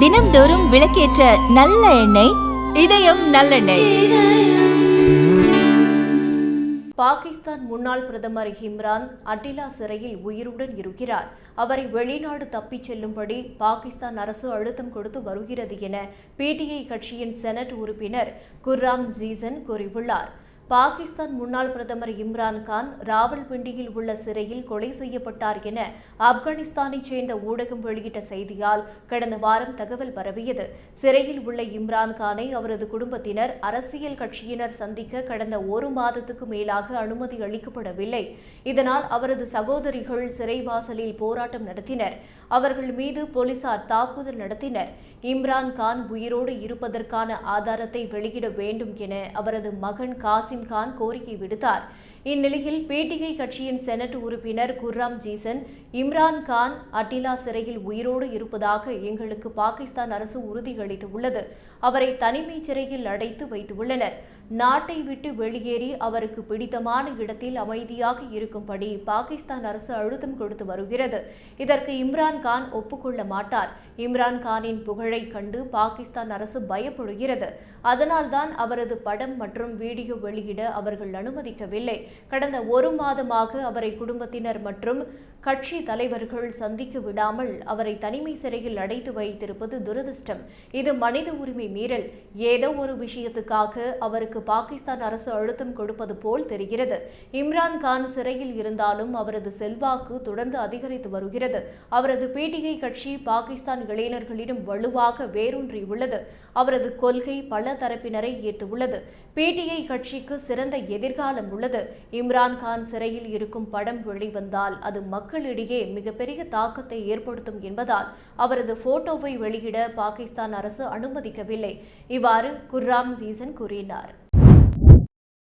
தினம்தோறும் விளக்கேற்ற நல்ல எண்ணெய் இதயம் நல்லெண்ணெய். பாகிஸ்தான் முன்னாள் பிரதமர் இம்ரான் அட்டிலா சிறையில் உயிருடன் இருக்கிறார். அவரை வெளிநாடு தப்பிச் செல்லும்படி பாகிஸ்தான் அரசு அழுத்தம் கொடுத்து வருகிறது என பிடிஐ கட்சியின் செனட் உறுப்பினர் குர்ராம் ஜீசன் கூறியுள்ளார். பாகிஸ்தான் முன்னாள் பிரதமர் இம்ரான் கான் ராவல்பிண்டியில் உள்ள சிறையில் கொலை செய்யப்பட்டார் என ஆப்கானிஸ்தானைச் சேர்ந்த ஊடகம் வெளியிட்ட செய்தியால் கடந்த வாரம் தகவல் பரவியது. சிறையில் உள்ள இம்ரான் கானை அவரது குடும்பத்தினர் அரசியல் கட்சியினர் சந்திக்க கடந்த ஒரு மாதத்துக்கு மேலாக அனுமதி அளிக்கப்படவில்லை. இதனால் அவரது சகோதரிகள் சிறைவாசலில் போராட்டம் நடத்தினர். அவர்கள் மீது போலீசார் தாக்குதல் நடத்தினர். இம்ரான் கான் உயிரோடு இருப்பதற்கான ஆதாரத்தை வெளியிட வேண்டும் என அவரது மகன் காசிம் கான் கோரிக்கை விடுத்தார். இந்நிலையில் பிடிஐ கட்சியின் செனட் உறுப்பினர் குர்ராம் ஜீசன் இம்ரான் கான் அட்டிலா சிறையில் உயிரோடு இருப்பதாக எங்களுக்கு பாகிஸ்தான் அரசு உறுதியளித்துள்ளது அவரை தனிமை சிறையில் அடைத்து வைத்துள்ளனர். நாட்டை விட்டு வெளியேறி அவருக்கு பிடித்தமான இடத்தில் அமைதியாக இருக்கும்படி பாகிஸ்தான் அரசு அழுத்தம் கொடுத்து வருகிறது. இதற்கு இம்ரான் கான் ஒப்புக்கொள்ள மாட்டார். இம்ரான் கானின் புகழை கண்டு பாகிஸ்தான் அரசு பயப்படுகிறது. அதனால்தான் அவரது படம் மற்றும் வீடியோ வெளியிட அவர்கள் அனுமதிக்கவில்லை. கடந்த ஒரு மாதமாக அவரை குடும்பத்தினர் மற்றும் கட்சி தலைவர்கள் சந்திக்க விடாமல் அவரை தனிமை சிறையில் அடைத்து வைத்திருப்பது துரதிருஷ்டம். இது மனித உரிமை மீறல். ஏதோ ஒரு விஷயத்துக்காக அவருக்கு பாகிஸ்தான் அரசு அழுத்தம் கொடுப்பது போல் தெரிகிறது. இம்ரான் கான் சிறையில் இருந்தாலும் அவரது செல்வாக்கு தொடர்ந்து அதிகரித்து வருகிறது. அவரது பிடிஐ கட்சி பாகிஸ்தான் இளைஞர்களிடம் வலுவாக வேரூன்றியுள்ளது. அவரது கொள்கை பல தரப்பினரை ஈர்த்துள்ளது. பிடிஐ கட்சிக்கு சிறந்த எதிர்காலம் உள்ளது. இம்ரான் கான் சிறையில் இருக்கும் படம் வெளிவந்தால் அது மக்களிடையே மிகப்பெரிய தாக்கத்தை ஏற்படுத்தும் என்பதால் அவரது போட்டோவை வெளியிட பாகிஸ்தான் அரசு அனுமதிக்கவில்லை. இவ்வாறு குர்ராம் சீசன் கூறினார்.